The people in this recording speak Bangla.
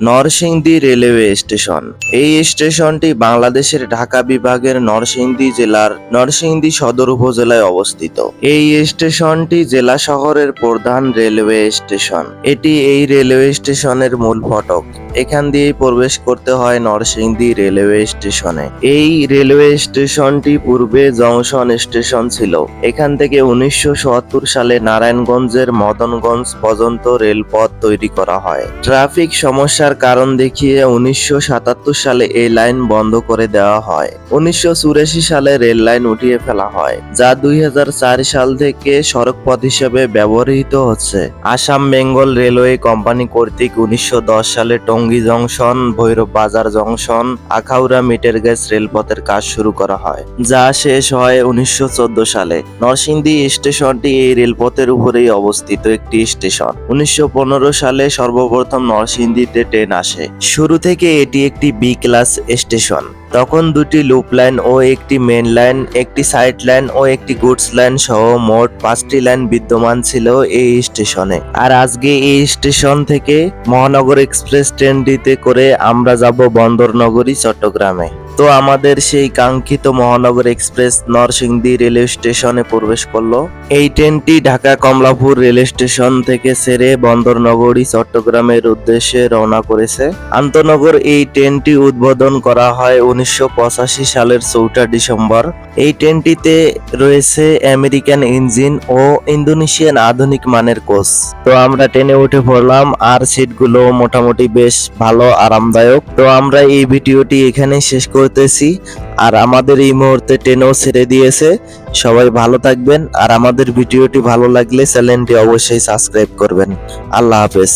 Narsingdi railway station. এই স্টেশনটি বাংলাদেশের ঢাকা বিভাগের নরসিংদী জেলার নরসিংদী সদর উপজেলায় অবস্থিত। এই স্টেশনটি জেলা শহরের প্রধান রেলওয়ে স্টেশন। এটি এই রেলওয়ে স্টেশনের মূল ফটক। এখান দিয়েই প্রবেশ করতে হয় নরসিংদী রেলওয়ে স্টেশনে। এই রেলওয়ে স্টেশনটি পূর্বে জংশন স্টেশন ছিল। এখান থেকে উনিশশো সত্তর সালে নারায়ণগঞ্জের মদনগঞ্জ পর্যন্ত রেলপথ তৈরি করা হয়। ট্রাফিক সমস্যার কারণ দেখিয়ে উনিশশো সাতাত্তর সালে এই লাইন বন্ধ করে দেওয়া হয়। উনিশশো সালে রেল লাইন উঠিয়ে ফেলা হয়, যা দুই সাল থেকে সড়ক পথ হিসেবে ব্যবহৃত হচ্ছে। আসাম বেঙ্গল রেলওয়ে কোম্পানি কর্তৃক উনিশশো সালে টঙ্গী জংশন, ভৈরব বাজার জংশন, আখাউড়া মিটার গ্যাস রেলপথের কাজ শুরু করা হয়, যা শেষ হয় উনিশশো চোদ্দ সালে। নরসিংদী স্টেশনটি এই রেলপথের উপরেই অবস্থিত একটি স্টেশন। উনিশশো পনেরো সালে সর্বপ্রথম নরসিংদীতে ট্রেন আসে। শুরু থেকে এটি একটি বি ক্লাস স্টেশন তখন দুটি লুপ লাইন ও একটি মেন লাইন, একটি সাইড লাইন ও একটি গুডস লাইন সহ মোট পাঁচটি লাইন বিদ্যমান ছিল এই স্টেশনে। আর আজকে এই স্টেশন থেকে মহানগর এক্সপ্রেস ট্রেনটিতে করে আমরা যাব বন্দরনগরী, চট্টগ্রামে। তো আমাদের সেই কাঙ্ক্ষিত মহানগর এক্সপ্রেস নরসিংদী রেলওয়ে স্টেশনে প্রবেশ করল। এই ট্রেনটি ঢাকা কমলাপুর রেল স্টেশন থেকে ছেড়ে বন্দরনগরী, চট্টগ্রামের উদ্দেশ্যে রওনা করেছে। আন্তনগর এই ট্রেনটি উদ্বোধন করা হয় উনিশশো সালের চৌঠা ডিসেম্বর। এই ট্রেনটিতে রয়েছে আমেরিকান ইঞ্জিন ও ইন্দোনেশিয়ান আধুনিক মানের কোচ। তো আমরা ট্রেনে উঠে পড়লাম, আর সিটগুলো মোটামুটি বেশ ভালো, আরামদায়ক। তো আমরা এই ভিডিওটি এখানে শেষ করতেছি। আর আমাদের এই মুহূর্তে ট্রেনও ছেড়ে দিয়েছে। সবাই ভালো থাকবেন, আর আমাদের ভিডিওটি ভালো লাগলে চ্যানেলটি অবশ্যই সাবস্ক্রাইব করবেন। আল্লাহ হাফেজ।